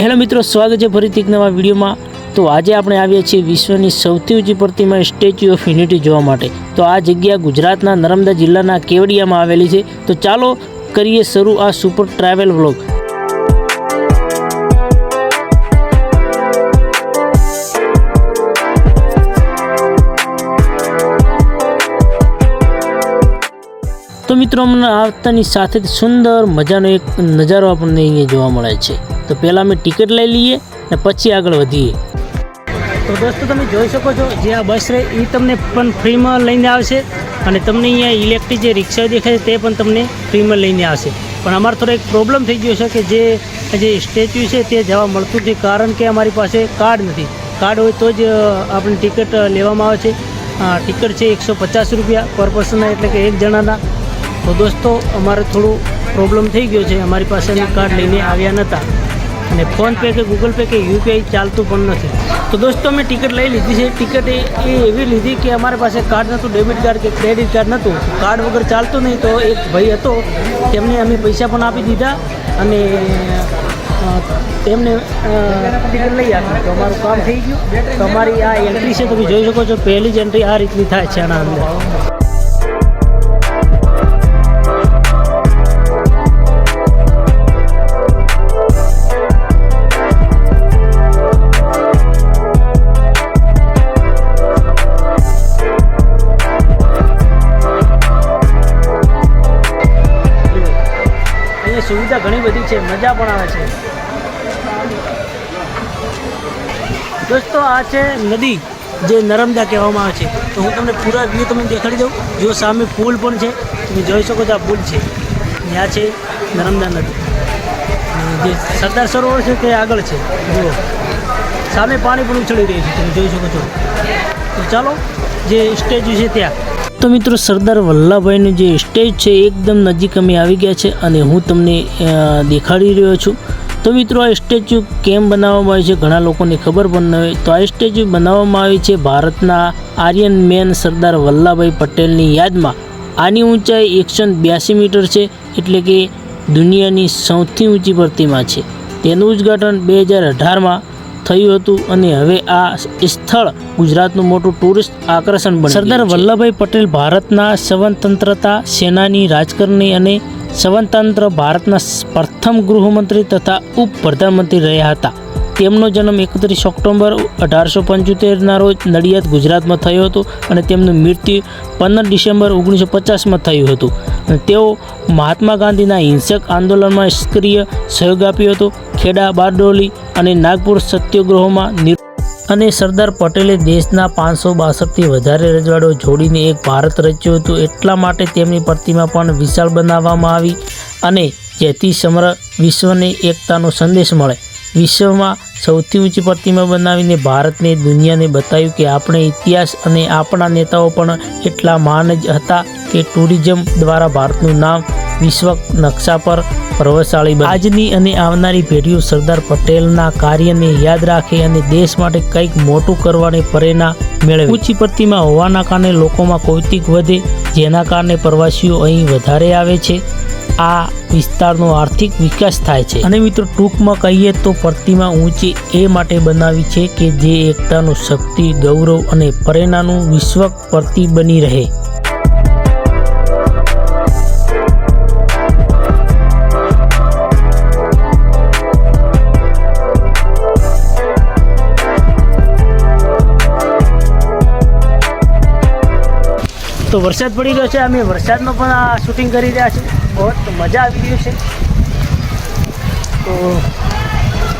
Hello મિત્રો, સ્વાગત છે ફરીથી એક નવા વિડીયોમાં. તો આજે આપણે આવ્યા છીએ વિશ્વની સૌથી ઊંચી પ્રતિમા સ્ટેચ્યુ ઓફ યુનિટી જોવા માટે. તો આ જગ્યા ગુજરાતના નર્મદા જિલ્લાના કેવડિયામાં આવેલી છે. તો ચાલો કરીએ શરૂ આ સુપર ટ્રાવેલ વ્લોગ. તો મિત્રો અમને આવતાની સાથે જ સુંદર મજાનો એક નજારો આપણને અહીંયા જોવા મળે છે. તો પહેલાં અમે ટિકિટ લઈ લઈએ ને પછી આગળ વધીએ. તો દોસ્તો, તમે જોઈ શકો છો જે આ બસ રહે એ તમને પણ ફ્રીમાં લઈને આવશે અને તમને અહીંયા ઇલેક્ટ્રિક જે રિક્ષા દેખાય છે તે પણ તમને ફ્રીમાં લઈને આવશે. પણ અમારે થોડો એક પ્રોબ્લેમ થઈ ગયો છે કે જે જે સ્ટેચ્યુ છે તે જવા મળતું નથી કારણ કે અમારી પાસે કાર્ડ નથી. કાર્ડ હોય તો જ આપણે ટિકિટ લેવામાં આવે છે. ટિકિટ છે એકસો પચાસ રૂપિયા પર પર્સનના એટલે કે એક જણાના. તો દોસ્તો, અમારે થોડું પ્રોબ્લેમ થઈ ગયો છે. અમારી પાસે કાર્ડ લઈને આવ્યા નહોતા અને ફોનપે કે ગૂગલ પે કે યુપીઆઈ ચાલતું પણ નથી. તો દોસ્તો અમે ટિકિટ લઈ લીધી છે. ટિકિટ એ એ એવી લીધી કે અમારી પાસે કાર્ડ નહોતું ડેબિટ કાર્ડ કે ક્રેડિટ કાર્ડ નહોતું કાર્ડ વગર ચાલતું નહીં. તો એક ભાઈ હતો, તેમને અમે પૈસા પણ આપી દીધા અને તેમને ટિકિટ લઈ આપી તો અમારું કામ થઈ ગયું. તો અમારી આ એન્ટ્રી છે, તમે જોઈ શકો છો, પહેલી જ એન્ટ્રી આ રીતની થાય છે આના અંદર. સુવિધા ઘણી બધી છે, મજા પણ આવે છે. દોસ્તો, આ છે નદી, જે નર્મદા કહેવામાં આવે છે. તો હું તમને પૂરા વ્યૂ તમને દેખાડી દઉં. જો સામે પુલ પણ છે, તમે જોઈ શકો છો આ પુલ છે. આ છે નર્મદા નદી. જે સરદાર સરોવર છે તે આગળ છે. જુઓ. સામે પાણી પણ ઉછળી રહ્યું છે, તમે જોઈ શકો છો. તો ચાલો, જે સ્ટેચ્યુ છે ત્યાં. તો મિત્રો સરદાર વલ્લભભાઈનું જે સ્ટેજ છે એકદમ નજીક અમે આવી ગયા છે અને હું તમને દેખાડી રહ્યો છું. તો મિત્રો આ સ્ટેચ્યુ કેમ બનાવવામાં આવે છે ઘણા લોકોને ખબર પણ ન હોય. તો આ સ્ટેચ્યુ બનાવવામાં આવી છે ભારતના આર્યન મેન સરદાર વલ્લભભાઈ પટેલની યાદમાં. આની ઊંચાઈ એકસો બ્યાસી મીટર છે, એટલે કે દુનિયાની સૌથી ઊંચી પ્રતિમા છે. તેનું ઉદ્ઘાટન બે હજાર અઢારમાં થયું હતું અને હવે આ સ્થળ ગુજરાતનું મોટું ટુરિસ્ટ આકર્ષણ બન્યું સરદાર વલ્લભભાઈ પટેલ ભારતના સ્વતંત્રતા સેનાની રાજકારણી અને સ્વતંત્ર ભારતના પ્રથમ ગૃહમંત્રી તથા ઉપ પ્રધાનમંત્રી રહ્યા હતા. તેમનો જન્મ એકત્રીસ ઓક્ટોબર અઢારસો પંચોતેરના રોજ નડિયાદ ગુજરાતમાં થયો હતો અને તેમનું મૃત્યુ પંદર ડિસેમ્બર ઓગણીસો પચાસમાં થયું હતું. અને તેઓ મહાત્મા ગાંધીના હિંસક આંદોલનમાં સક્રિય સહયોગ આપ્યો હતો. ખેડા બારડોલી અને નાગપુર સત્યાગ્રહોમાં અને સરદાર પટેલે દેશના પાંચસો બાસઠથી વધારે રજવાડો જોડીને એક ભારત રચ્યું હતું. એટલા માટે તેમની પ્રતિમા પણ વિશાળ બનાવવામાં આવી અને જેથી સમગ્ર વિશ્વને એકતાનો સંદેશ મળે. વિશ્વમાં સૌથી ઊંચી પ્રતિમા બનાવીને ભારતને, દુનિયાને બતાવ્યું કે આપણે ઇતિહાસ અને આપણા નેતાઓ પણ એટલા મહાન જ હતા કે ટુરિઝમ દ્વારા ભારતનું નામ વિશ્વ નકશા પર પ્રભાવશાળી આજની અને આવનારી પેઢીઓ સરદાર પટેલના કાર્યને યાદ રાખે અને દેશ માટે કંઈક મોટું કરવાની પ્રેરણા મેળવે. ઊંચી પ્રતિમા હોવાના કારણે લોકોમાં કૌતિક વધે, જેના કારણે પ્રવાસીઓ અહીં વધારે આવે છે. આ વિસ્તારનો આર્થિક વિકાસ થાય છે. અને મિત્રો, ટૂંકમાં કહીએ તો પ્રતિમા ઊંચી એ માટે બનાવી છે કે જે એકતાનું શક્તિ, ગૌરવ અને પ્રેરણાનું વિશ્વ પ્રતિ બની રહે. તો વરસાદ પડી રહ્યો છે. અમે વરસાદમાં પણ આ શૂટિંગ કરી રહ્યા છીએ. બહુ મજા આવી રહ્યું છે. તો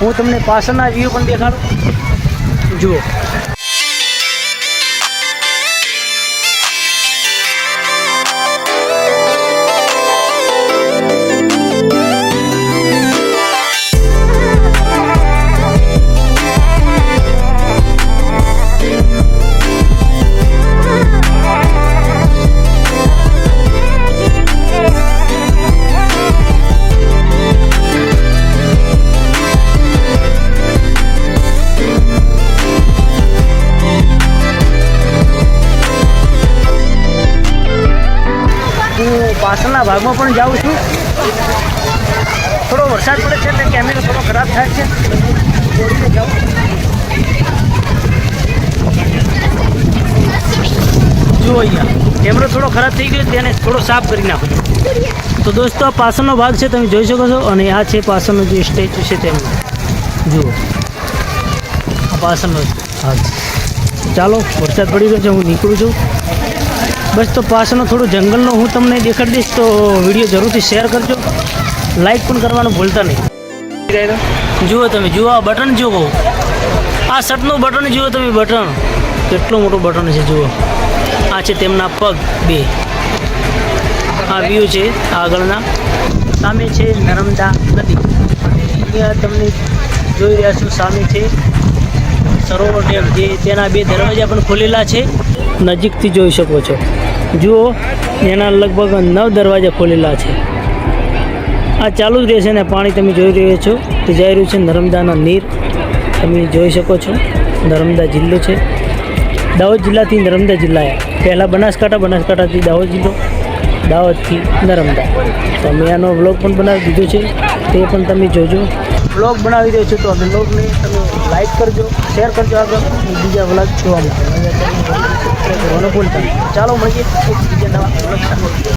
હું તમને પાછળના વ્યૂ પણ દેખાડું. જુઓ. પાછળના ભાગમાં પણ જાઉં છું. થોડો વરસાદ પડે છે એટલે કેમેરો થોડો ખરાબ થાય છે. જુઓ અહીંયા, કેમેરો થોડો ખરાબ થઈ ગયો તેને થોડો સાફ કરી નાખો તો દોસ્તો, આ પાછળનો ભાગ છે, તમે જોઈ શકો છો, અને આ છે પાછળનો જે સ્ટેચ્યુ છે તેમનો. જુઓ, આ પાછળનો ભાગ ચાલો, વરસાદ પડી ગયો છે, હું નીકળું છું. બસ તો પાછળનો થોડું જંગલનો હું તમને દેખાડી દઈશ, તો વીડિયો જરૂરથી શેર કરજો. લાઈક પણ કરવાનું ભૂલતા નહીં. જુઓ તમે, જુઓ આ બટન, જુઓ. આ શર્ટનું બટન, જુઓ તમે બટન. કેટલું મોટું બટન છે, જુઓ. આ છે તેમના પગ બે. આ વ્યૂ છે આગળના. સામે છે નર્મદા નદી. અને અહીંયા તમને જોઈ રહ્યા છો, સામે છે સરોવર ડેમ, જે તેના બે દરવાજા પણ ખોલેલા છે. નજીકથી જોઈ શકો છો. જુઓ, એના લગભગ નવ દરવાજા ખોલેલા છે. આ ચાલુ જ રહેશે ને પાણી તમે જોઈ રહ્યા છો. તે જઈ રહ્યું છે નર્મદાના નીર. તમે જોઈ શકો છો, નર્મદા જિલ્લો છે. દાહોદ જિલ્લાથી નર્મદા જિલ્લા પહેલાં બનાસકાંઠા, બનાસકાંઠાથી દાહોદ જિલ્લો, દાહોદથી નર્મદા. તો અમે આનો વ્લોગ પણ બનાવી દીધો છે. તે પણ તમે જોજો. બ્લોગ બનાવી રહ્યો છો તો વ્લોગને તમે લાઈક કરજો શેર કરજો આગળ. બીજા વ્લોગ જોવા માટે. કરવાનું ભૂલતા ચાલો મળીએ બીજા નવા વ્લોગ